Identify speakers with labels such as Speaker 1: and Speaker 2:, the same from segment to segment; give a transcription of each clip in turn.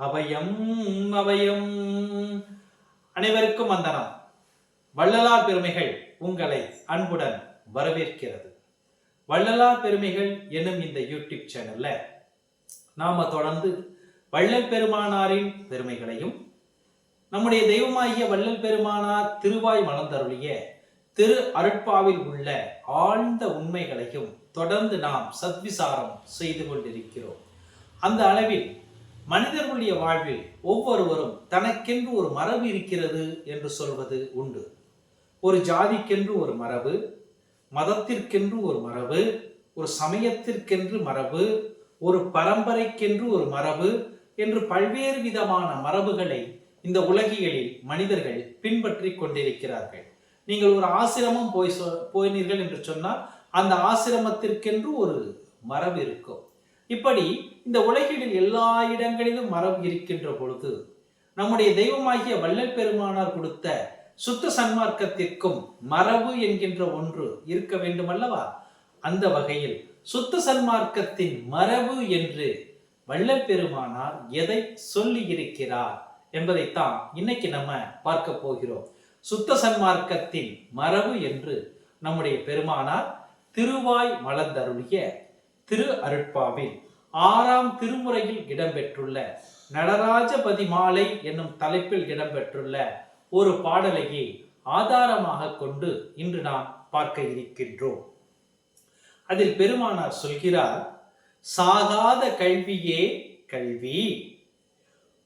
Speaker 1: அபயம் அபயம். அனைவருக்கும் வந்தனம். வள்ளலார் பெருமைகள் உங்களை அன்புடன் வரவேற்கிறது. வள்ளலார் பெருமைகள் எனும் இந்த யூடியூப் சேனல்ல நாம தொடர்ந்து வள்ளல் பெருமானாரின் பெருமைகளையும் நம்முடைய தெய்வமாகிய வள்ளல் பெருமானார் திருவாய் மலர்ந்தருளிய திரு அருட்பாவில் உள்ள ஆழ்ந்த உண்மைகளையும் தொடர்ந்து நாம் சத்விசாரம் செய்து கொண்டிருக்கிறோம். அந்த அளவில் மனிதர்களுடைய வாழ்வில் ஒவ்வொருவரும் தனக்கென்று ஒரு மரபு இருக்கிறது என்று சொல்வது உண்டு. ஒரு ஜாதிக்கென்று ஒரு மரபு மதத்திற்கென்று ஒரு மரபு ஒரு சமயத்திற்கென்று மரபு ஒரு பரம்பரைக்கென்று ஒரு மரபு என்று பல்வேறு விதமான மரபுகளை இந்த உலகியலில் மனிதர்கள் பின்பற்றி கொண்டிருக்கிறார்கள். நீங்கள் ஒரு ஆசிரமம் போய் சொ போயினீர்கள் என்று சொன்னால் அந்த ஆசிரமத்திற்கென்று ஒரு மரபு இருக்கும். இப்படி இந்த உலகில் எல்லா இடங்களிலும் மரபு இருக்கின்ற பொழுது நம்முடைய தெய்வமாகிய வள்ளல் பெருமானார் கொடுத்த சுத்த சன்மார்க்கத்திற்கும் மரபு என்கின்ற ஒன்று இருக்க வேண்டும் அல்லவா அந்த வகையில் சுத்த சன்மார்க்கத்தின் மரபு என்று வள்ளல் பெருமானார் எதை சொல்லி இருக்கிறார் என்பதைத்தான் இன்னைக்கு நம்ம பார்க்க போகிறோம். சுத்த சன்மார்க்கத்தின் மரபு என்று நம்முடைய பெருமானார் திருவாய் மலர்ந்தருளிய திரு அருட்பாவில் ஆறாம் திருமுறையில் இடம்பெற்றுள்ள நடராஜபதி மாலை என்னும் தலைப்பில் இடம்பெற்றுள்ள ஒரு பாடலையே ஆதாரமாக கொண்டு இன்று நாம் பார்க்க இருக்கின்றோம். அதில் பெருமானார் சொல்கிறார் சாகாத கல்வியே கல்வி.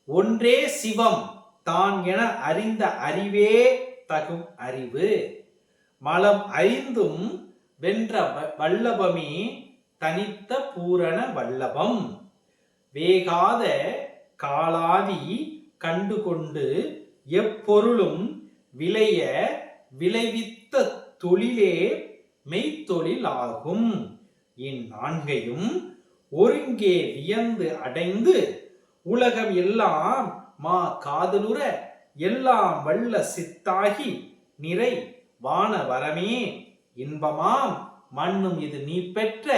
Speaker 1: ஒன்றே சிவம் தான் என அறிந்த அறிவே தகும் அறிவு. மலம் அறிந்தும் வென்ற வ- வல்லபமே தனித்த பூரண வல்லபம். வேகாத காலாதி கண்டுகொண்டு எப்பொருளும் விளைய விளைவித்த தொழிலே மெய்த்தொழில் ஆகும் இந்நான்கையும் ஒருங்கே வியந்து அடைந்து உலகம் எல்லாம் மா காதலுற எல்லாம் வல்ல சித்தாகி நிறை வான வரமே இன்பமாம் மண்ணும் இது நீ பெற்ற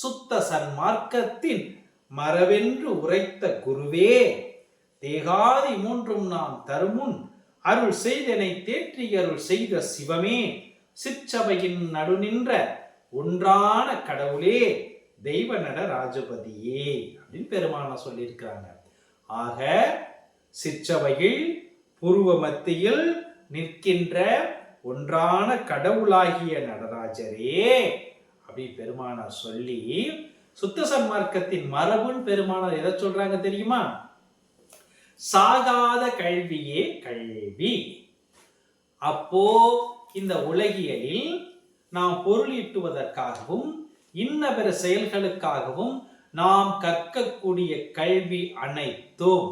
Speaker 1: சுத்த சன்மார்க்கத்தின் மரவென்று உரைத்த குருவே தேகாதி மூன்றும் நாம் தருமுன் அருள் செய்தனை தேற்றி அருள் செய்த சிவமே சிற்சபையின் நடுநின்ற ஒன்றான கடவுளே தெய்வ நட ராஜபதியே அப்படின்னு பெருமான சொல்லியிருக்கிறாங்க. ஆக சிற்சபையில் பூர்வ மத்தியில் நிற்கின்ற ஒன்றான கடவுளாகிய நடராஜரே அப்படி பெருமானார் சொல்லி சுத்த சன்மார்க்கத்தின் மரபுன்னு பெருமானார் எதை சொல்றாங்க தெரியுமா? சாகாத கல்வியே கல்வி. அப்போ இந்த உலகியலில் நாம் பொருள் ஈட்டுவதற்காகவும் இன்ன பிற செயல்களுக்காகவும் நாம் கற்கக்கூடிய கல்வி அனைத்தும்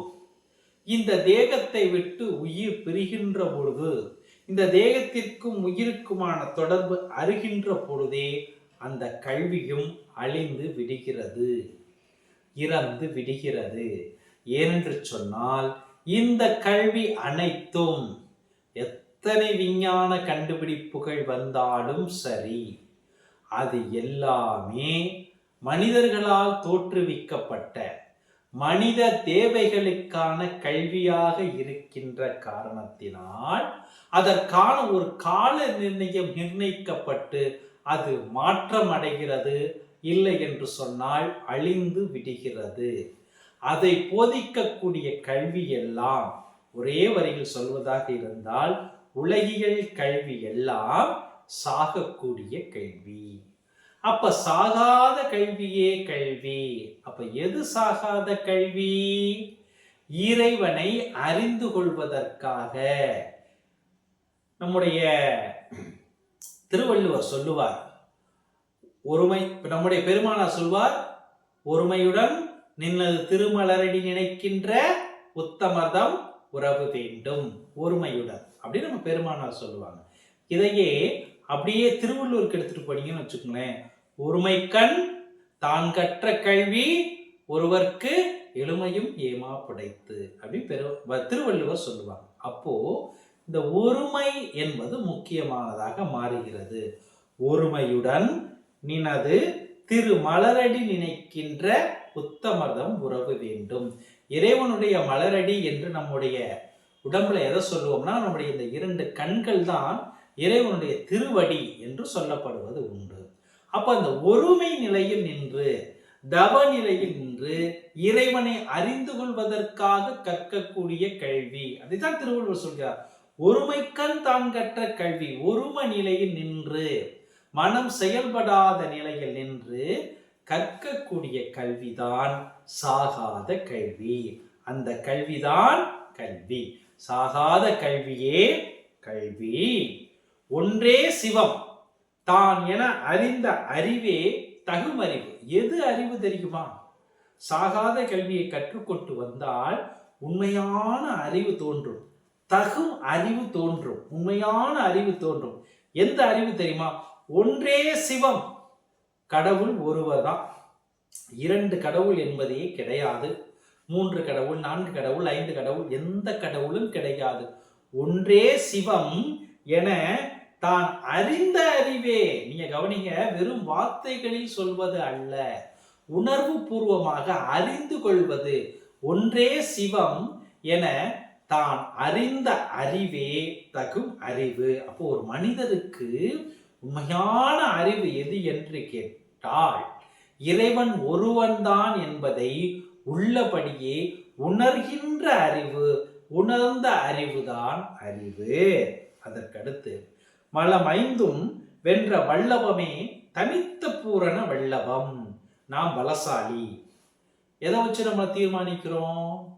Speaker 1: இந்த தேகத்தை விட்டு உயிர் பிரிகின்ற பொழுது இந்த தேகத்திற்கும் உயிருக்குமான தொடர்பு அருகின்ற பொழுதே அந்த கல்வியும் அழிந்து விடுகிறது இறந்து விடுகிறது. ஏனென்று சொன்னால் இந்த கல்வி அனைத்தும் எத்தனை விஞ்ஞான கண்டுபிடிப்புகள் வந்தாலும் சரி அது எல்லாமே மனிதர்களால் தோற்றுவிக்கப்பட்ட மனித தேவைகளுக்கான கல்வியாக இருக்கின்ற காரணத்தினால் அதற்கான ஒரு கால நிர்ணயம் நிர்ணயிக்கப்பட்டு அது மாற்றம் அடைகிறது இல்லை என்று சொன்னால் அழிந்து விடுகிறது. அதை போதிக்கக்கூடிய கல்வி எல்லாம் ஒரே வரியில் சொல்வதாக இருந்தால் உலகியல் கல்வி எல்லாம் சாகக்கூடிய கல்வி. அப்ப சாகாத கல்வியே கல்வி. அப்ப எது சாகாத கல்வி? இறைவனை அறிந்து கொள்வதற்காக. நம்முடைய திருவள்ளுவர் சொல்லுவார் ஒருமை நம்முடைய பெருமானார் சொல்வார் ஒருமையுடன் நின்னது திருமலரடி நினைக்கின்ற உத்தமதம் உறவு வேண்டும் ஒருமையுடன். அப்படின்னு நம்ம பெருமானார் சொல்லுவாங்க. இதையே அப்படியே திருவள்ளுவருக்கு எடுத்துட்டு போனீங்கன்னு வச்சுக்கோங்களேன் ஒருமைக்கண் தான் கற்ற கல்வி ஒருவர்க்கு எளிமையும் ஏமா படைத்து அப்படின்னு பெரு திருவள்ளுவர் சொல்லுவாங்க அப்போ இந்த ஒருமை என்பது முக்கியமானதாக மாறுகிறது. ஒருமையுடன் நினது திரு மலரடி நினைக்கின்ற உத்தமதம் உறவு வேண்டும். இறைவனுடைய மலரடி என்று நம்முடைய உடம்புல எதை சொல்லுவோம்னா நம்முடைய இந்த இரண்டு கண்கள் தான் இறைவனுடைய திருவடி என்று சொல்லப்படுவது உண்டு. அப்ப அந்த ஒருமை நிலையில் நின்று தவ நிலையில் நின்று இறைவனை அறிந்து கொள்வதற்காக கற்கக்கூடிய கல்வி. அதைத்தான் திருவள்ளுவர் சொல்கிறார். ஒருமைக்கண் தான் கற்ற கல்வி ஒரும நிலையில் நின்று மனம் செயல்படாத நிலையில் நின்று கற்கக்கூடிய கல்விதான் சாகாத கல்வி. அந்த கல்விதான் கல்வி. சாகாத கல்வியே கல்வி. ஒன்றே சிவம். தான் என அறிந்த அறிவே தகுமறிவு. எது அறிவு தெரியுமா? சாகாத கல்வியை கற்றுக்கொண்டு வந்தால் உண்மையான அறிவு தோன்றும். தகும் அறிவு தோன்றும். உண்மையான அறிவு தோன்றும். எந்த அறிவு தெரியுமா? ஒன்றே சிவம். கடவுள் ஒருவர் தான் இரண்டு கடவுள் என்பதே கிடையாது. மூன்று கடவுள் நான்கு கடவுள் ஐந்து கடவுள் எந்த கடவுளும் கிடையாது. ஒன்றே சிவம் என தான் அறிந்த அறிவே. நீங்க கவனிங்க வெறும் வார்த்தைகளில் சொல்வது அல்ல. உணர்வு பூர்வமாக அறிந்து கொள்வது ஒன்றே சிவம் என தான் அறிந்த அறிவே தகும் அறிவு. அப்போ ஒரு மனிதருக்கு உண்மையான அறிவு எது என்று கேட்டால் இறைவன் ஒருவன்தான் என்பதை உள்ளபடியே உணர்கின்ற அறிவு உணர்ந்த அறிவுதான் அறிவு. அதற்கடுத்து மலமைந்தும் வென்ற வல்லவமே தனித்த பூரண வல்லவம். நாம் பலசாலி. எதை வச்சு நம்ம தீர்மானிக்கிறோம்?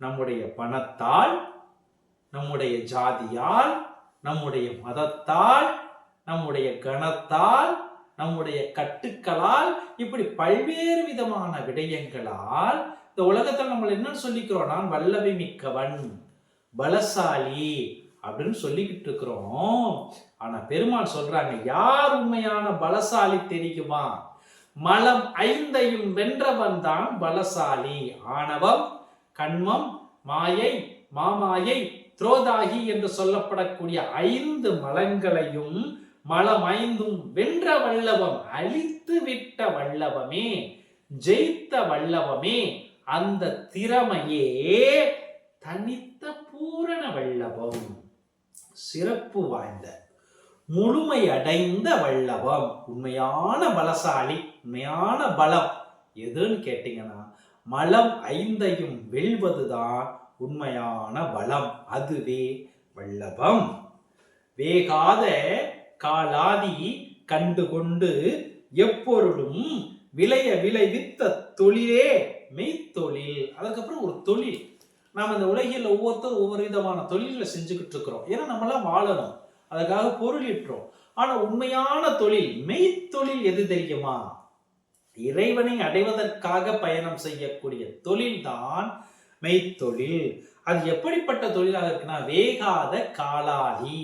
Speaker 1: நம்முடைய பணத்தால் நம்முடைய ஜாதியால் நம்முடைய மதத்தால் நம்முடைய கணத்தால் நம்முடைய கட்டுக்களால் இப்படி பல்வேறு விதமான விடயங்களால் இந்த உலகத்தில் நம்ம என்ன சொல்லிக்கிறோம் நான் மிக்கவன் பலசாலி அப்படின்னு சொல்லிக்கிட்டு இருக்கிறோம். ஆனா பெருமாள் சொல்றாங்க யார் உண்மையான பலசாலி தெரியுமா? மலம் ஐந்தையும் வென்றவன் தான் பலசாலி. ஆணவம் கண்மம் மாயை மாமாயை துரோதாகி என்று சொல்லப்படக்கூடிய ஐந்து மலங்களையும் மலம் ஐந்தும் வென்ற வல்லவம் அழித்து விட்ட வல்லவமே ஜெயித்த வல்லவமே அந்த திறமையே தனித்த பூரண வல்லவம் சிறப்பு வாய்ந்த முழுமை அடைந்த வல்லவம். உண்மையான பலசாலி உண்மையான பலம். எதுன்னு கேட்டீங்கன்னா மலம் ஐந்தையும் வெல்வதுதான் உண்மையான பலம் அதுவே வல்லபம். வேகாத காலாதி கண்டுகொண்டு எப்பொருளும் விளைய விளைவித்த தொழிலே மெய்த்தொழில். அதுக்கப்புறம் ஒரு தொழில். நாம் இந்த உலகில் ஒவ்வொருத்தரும் ஒவ்வொரு விதமான தொழில்களை செஞ்சுக்கிட்டு இருக்கிறோம். ஏன்னா நம்மளாம் வாழணும். அதுக்காக பொருளிட்டுறோம் ஆனால் உண்மையான தொழில் மெய்த்தொழில் எது தெரியுமா? இறைவனை அடைவதற்காக பயணம் செய்யக்கூடிய தொழில்தான் மெய்த்தொழில். அது எப்படிப்பட்ட தொழிலாக இருக்குன்னா வேகாத காலாதி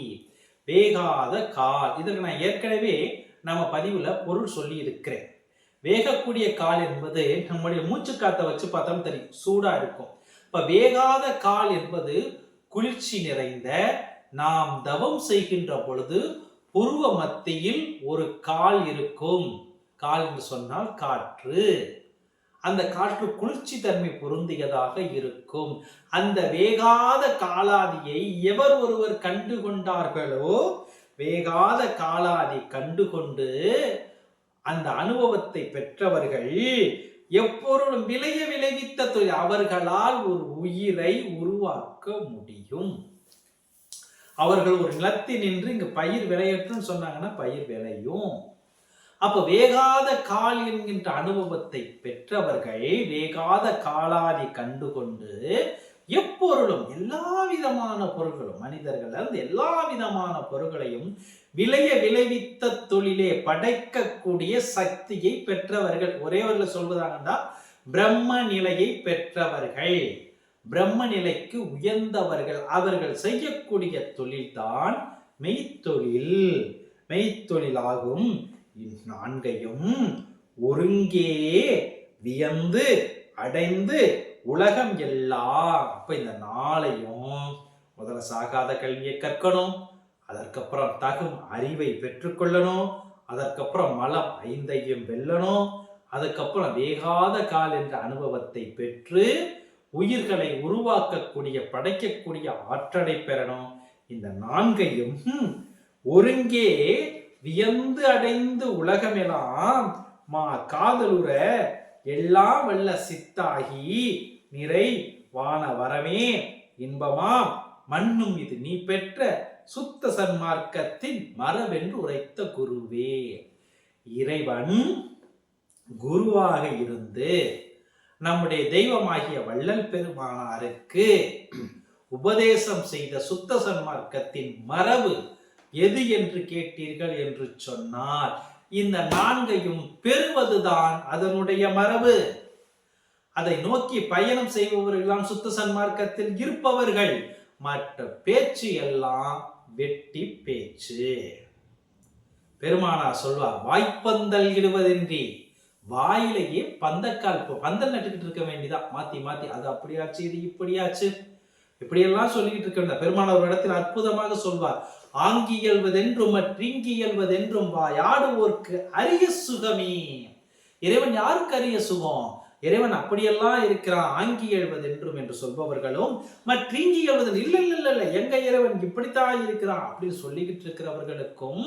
Speaker 1: வேகாத கால். இதற்கு நான் ஏற்கனவே நம்ம பதிவுல பொருள் சொல்லி இருக்கிறேன் வேகக்கூடிய கால் என்பது நம்முடைய மூச்சு காத்தை வச்சு பார்த்தோம் தெரியும் சூடா இருக்கும். இப்ப வேகாத கால் என்பது குளிர்ச்சி நிறைந்த நாம் தவம் செய்கின்ற பொழுது புருவ மத்தியில் ஒரு கால் இருக்கும். கால் என்று சொன்னால் காற்று. அந்த காற்று குளிர்ச்சி தன்மை பொருந்தியதாக இருக்கும். அந்த வேகாத காலாதியை எவர் ஒருவர் கண்டு கொண்டார்களோ வேகாத காலாதி கண்டுகொண்டு அந்த அனுபவத்தை பெற்றவர்கள் எப்பொருளும் விளைய விளைவித்த தொழில் அவர்களால் ஒரு உயிரை உருவாக்க முடியும். அவர்கள் ஒரு நிலத்தில் நின்று இங்கு பயிர் விளையட்டும்னு சொன்னாங்கன்னா பயிர் விளையும். அப்ப வேகாத கால் என்கின்ற அனுபவத்தை பெற்றவர்கள் வேகாத காலாதி கண்டுகொண்டு எப்பொருளும் எல்லா விதமான பொருள்களும் மனிதர்கள் அந்த எல்லா விதமான பொருள்களையும் விளைய விளைவித்த தொழிலே படைக்கக்கூடிய சக்தியை பெற்றவர்கள். ஒரே ஒரு சொல்வதாகண்டா பிரம்ம நிலையை பெற்றவர்கள். பிரம்ம நிலைக்கு உயர்ந்தவர்கள் அவர்கள் செய்யக்கூடிய தொழில்தான் மெய்த்தொழில். மெய்த்தொழிலாகும். இந்நான்கையும் ஒருங்கே வியந்து அடைந்து உலகம் எல்லாம். அப்ப இந்த நாளையும் முதல்ல சாகாத கல்வியை கற்கணும். அதற்கப்புறம் தகும் அறிவை பெற்றுக்கொள்ளணும். அதற்கப்புறம் மலம் ஐந்தையும் வெல்லணும். அதுக்கப்புறம் வேகாத கால் என்ற அனுபவத்தை பெற்று உயிர்களை உருவாக்கக்கூடிய படைக்கக்கூடிய ஆற்றலை பெறணும். இந்த நான்கையும் ஒருங்கே வியந்து அடைந்து உலகமெல்லாம் மா காதலுற எல்லாம் வல்ல சித்தாகி நிறை வான வரமே இன்பமாம். மண்ணும் இது நீ பெற்ற சுத்த சன்மார்க்கத்தின் மரபென்று உரைத்த குருவே. இறைவன் குருவாக இருந்து நம்முடைய தெய்வமாகிய வள்ளல் பெருமானாருக்கு உபதேசம் செய்த சுத்த சன்மார்க்கத்தின் மரபு எது என்று கேட்டீர்கள் என்று சொன்னால் இந்த நான்கையும் பெறுவதுதான் அதனுடைய மரபு. அதை நோக்கி பயணம் செய்பவர்களாம் சுத்த சன்மார்க்கத்தில் இருப்பவர்கள். மற்ற பேச்சு எல்லாம் வெட்டி பேச்சு. பெருமானா சொல்வார் வாய்ப்பந்தல் இடுவதின்றி வாயிலேயே பந்தக்கால் இப்போ பந்தல் நட்டுக்கிட்டு இருக்க வேண்டிதான் மாத்தி மாத்தி அது அப்படியாச்சு இது இப்படியாச்சு? இப்படியெல்லாம் சொல்லிக்கிட்டு இருக்க வேண்டாம் ஒரு இடத்தில் அற்புதமாக சொல்வார் ஆங்கியல்வதென்றும் மற்றிங்கியல்வதென்றும் வாயாடுவோர்க்கு அரிய சுகமே. இறைவன் யாருக்கு அரிய சுகம்? இறைவன் அப்படியெல்லாம் இருக்கிறான் ஆங்கி எழுவதென்றும் என்று சொல்பவர்களும் மற்றீங்கி எழுவது இல்லை இல்லை இல்லை எங்க இறைவன் இப்படித்தான் இருக்கிறான்? அப்படின்னு சொல்லிக்கிட்டு இருக்கிறவர்களுக்கும்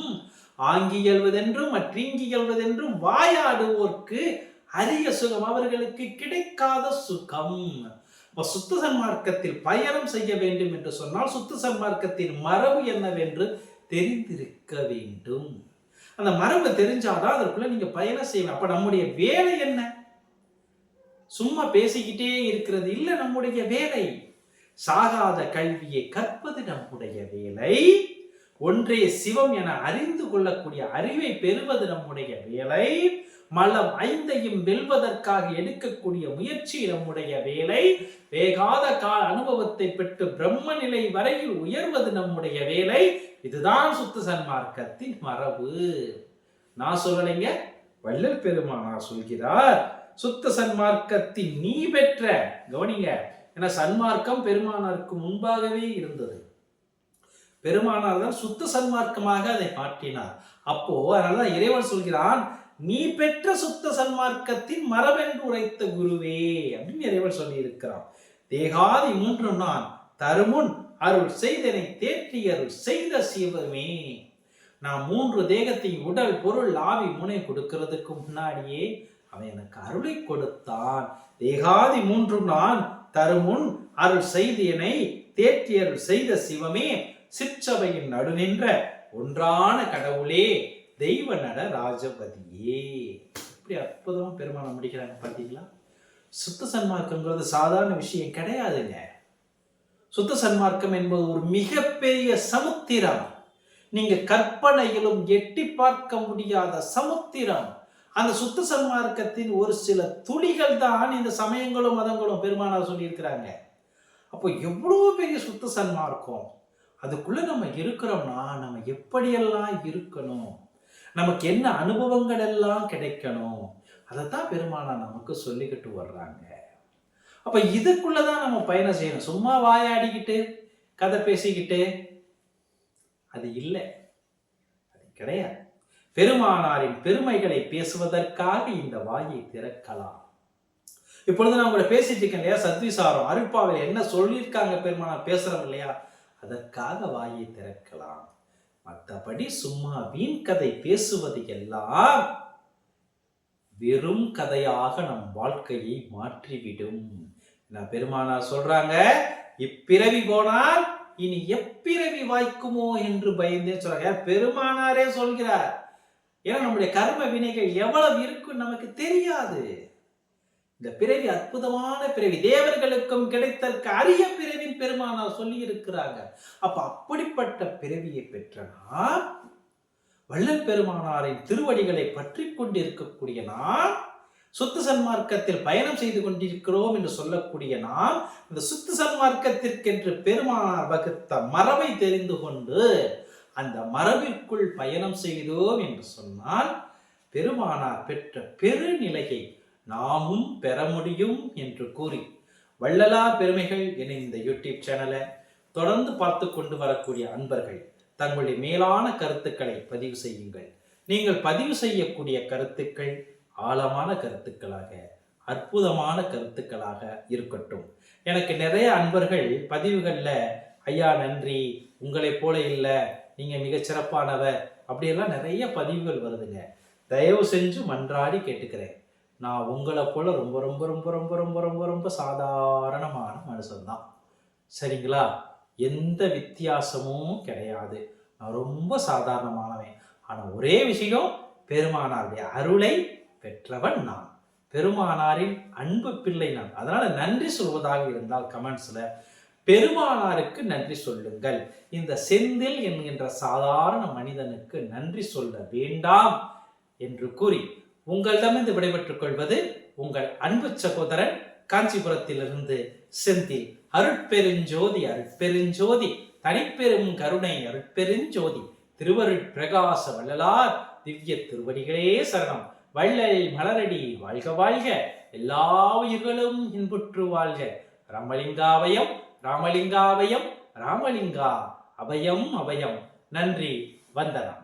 Speaker 1: ஆங்கி எழுவதென்றும் மற்றீங்கி எழுவதென்றும் வாயாடுவோர்க்கு அரிய சுகம் அவர்களுக்கு கிடைக்காத சுகம். இப்போ சுத்த சன்மார்க்கத்தில் பயணம் செய்ய வேண்டும் என்று சொன்னால் சுத்த சன்மார்க்கத்தின் மரபு என்னவென்று தெரிந்திருக்க வேண்டும். அந்த மரபு தெரிஞ்சாதான் அதற்குள்ள நீங்க பயணம் செய்யணும் அப்ப நம்முடைய வேலை என்ன? சும்மா பேசிக்கிட்டே இருக்கிறது இல்லை நம்முடைய வேலை. சாகாத கல்வியை கற்பது நம்முடைய வேலை. ஒன்றே சிவம் என அறிந்து கொள்ளக்கூடிய அறிவை பெறுவது நம்முடைய வேலை. மலம் ஐந்தையும் வெல்வதற்காக எடுக்கக்கூடிய முயற்சி நம்முடைய வேலை. வேகாத கால அனுபவத்தை பெற்று பிரம்ம நிலை வரையில் உயர்வது நம்முடைய வேலை. இதுதான் சுத்த சன்மார்க்கத்தின் மரபு. நான் சொல்லலைங்க? வள்ளல் பெருமானா சொல்கிறார் சுத்த சன்மார்க்கத்தின் நீ பெற்ற கவனிங்க ஏன்னா சன்மார்க்கம் பெருமானாருக்கு முன்பாகவே இருந்தது. பெருமானார் தான் சுத்த சன்மார்க்கமாக அதை மாற்றினார். அப்போ அதனாலதான் இறைவன் சொல்கிறான் நீ பெற்ற சுத்த சன்மார்க்கத்தின் மரபென்று உரைத்த குருவே அப்படின்னு இறைவன் சொல்லி இருக்கிறான் தேகாதி மூன்று நான் தருமுன் அருள் செய்தனை தேற்றி அருள் செய்த சிவமே. நான் மூன்று தேகத்தையும் உடல் பொருள் ஆவி முனை கொடுக்கிறதுக்கு முன்னாடியே அவன் எனக்கு அருளை கொடுத்தான். தேகாதி மூன்றும் நான் தருமுன் அருள் செய்தியனை தேற்றி அருள் செய்த சிவமே. சிற்சபையின் நடுநின்ற ஒன்றான கடவுளே தெய்வ நட ராஜபதியே. இப்படி அற்புதமாக பெருமானம் முடிக்கிறாங்க பார்த்தீங்களா? சுத்த சன்மார்க்கங்கிறது சாதாரண விஷயம் கிடையாதுங்க. சுத்த சன்மார்க்கம் என்பது ஒரு மிகப்பெரிய சமுத்திரம். நீங்க கற்பனையிலும் எட்டி பார்க்க முடியாத சமுத்திரம். அந்த சுத்த சன்மார்க்கத்தின் ஒரு சில துளிகள் தான் இந்த சமயங்களும் மதங்களும் பெருமானார் சொல்லியிருக்கிறாங்க. அப்போ எவ்வளோ பெரிய சுத்த சன்மார்க்கம்? அதுக்குள்ள நம்ம இருக்கிறோம்னா நம்ம எப்படியெல்லாம் இருக்கணும்? நமக்கு என்ன அனுபவங்கள் எல்லாம் கிடைக்கணும் அதைத்தான் பெருமானா நமக்கு சொல்லிக்கிட்டு வர்றாங்க. அப்ப இதுக்குள்ளதான் நம்ம பயணம் செய்யணும். சும்மா வாயாடிக்கிட்டு கதை பேசிக்கிட்டு அது இல்லை. அது கிடையாது. பெருமானாரின் பெருமைகளை பேசுவதற்காக இந்த வாயை திறக்கலாம். இப்பொழுது நான் உங்களை பேசிட்டு இருக்கேன் இல்லையா சத்விசாரம். அருப்பாவில் என்ன சொல்லியிருக்காங்க பெருமானார் பேசுறோம் இல்லையா? அதற்காக வாயை திறக்கலாம். மற்றபடி சும்மா வீண் கதை பேசுவது எல்லாம் வெறும் கதையாக நம் வாழ்க்கையை மாற்றிவிடும். நான் பெருமானார் சொல்றாங்க? இப்பிறவி போனால் இனி எப்பிறவி வாய்க்குமோ என்று பயந்தே சொல்றாங்க. பெருமானாரே சொல்கிறார். ஏன்னா நம்முடைய கர்ம வினைகள் எவ்வளவு இருக்கும் நமக்கு தெரியாது. இந்த பிறவி அற்புதமான பிறவி. தேவர்களுக்கும் கிடைத்தற்கு அரிய பிறவின் பெருமானார் சொல்லி இருக்கிறாங்க அப்ப அப்படிப்பட்ட பிறவியை பெற்ற நாம் வள்ளல் பெருமானாரின் திருவடிகளை பற்றி கொண்டிருக்கக்கூடிய நாம் சுத்து சன்மார்க்கத்தில் பயணம் செய்து கொண்டிருக்கிறோம் என்று சொல்லக்கூடிய நாம் இந்த சுத்து சன்மார்க்கத்திற்கென்று பெருமானார் வகுத்த மரபை தெரிந்து கொண்டு அந்த மரபிற்குள் பயணம் செய்தோம் என்று சொன்னால் பெருமானார் பெற்ற பெருநிலையை நாமும் பெற முடியும் என்று கூறி வள்ளலார் பெருமைகள் என இந்த யூடியூப் சேனலை தொடர்ந்து பார்த்து கொண்டு வரக்கூடிய அன்பர்கள் தங்களுடைய மேலான கருத்துக்களை பதிவு செய்யுங்கள். நீங்கள் பதிவு செய்யக்கூடிய கருத்துக்கள் ஆழமான கருத்துக்களாக அற்புதமான கருத்துக்களாக இருக்கட்டும். எனக்கு நிறைய அன்பர்கள் பதிவுகளில் ஐயா நன்றி. உங்களைப் போல இல்லை. நீங்கள் மிகச் சிறப்பானவர். அப்படியெல்லாம் நிறைய பதிவுகள் வருதுங்க. தயவு செஞ்சு மன்றாடி கேட்டுக்கிறேன். நான் உங்களை போல ரொம்ப ரொம்ப ரொம்ப ரொம்ப ரொம்ப ரொம்ப ரொம்ப சாதாரணமான மனுஷன்தான். சரிங்களா? எந்த வித்தியாசமும் கிடையாது. நான் ரொம்ப சாதாரணமானவன். ஆனால் ஒரே விஷயம் பெருமானாருடைய அருளை பெற்றவன் நான். பெருமானாரின் அன்பு பிள்ளை நான். அதனால் நன்றி சொல்வதாக இருந்தால் கமெண்ட்ஸில் பெருமானாருக்கு நன்றி சொல்லுங்கள். இந்த செந்தில் என்கின்ற சாதாரண மனிதனுக்கு நன்றி சொல்ல வேண்டாம் என்று கூறி உங்களிடமிருந்து விடைபெற்றுக் கொள்வது உங்கள் அன்பு சகோதரன் காஞ்சிபுரத்திலிருந்து செந்தில். அருட்பெருஞ்சோதி அருட்பெருஞ்சோதி தனிப்பெரும் கருணை அருட்பெருஞ்சோதி. திருவருட் பிரகாச வள்ளலார் திவ்ய திருவடிகளே சரணம். வள்ளல் மலரடி வாழ்க வாழ்க. எல்லா உயிர்களும் இன்புற்று வாழ்க. ராமலிங்காவயம் ராமலிங்காவயம் ராமலிங்கா அபயம் அபயம். நன்றி வந்தனம்.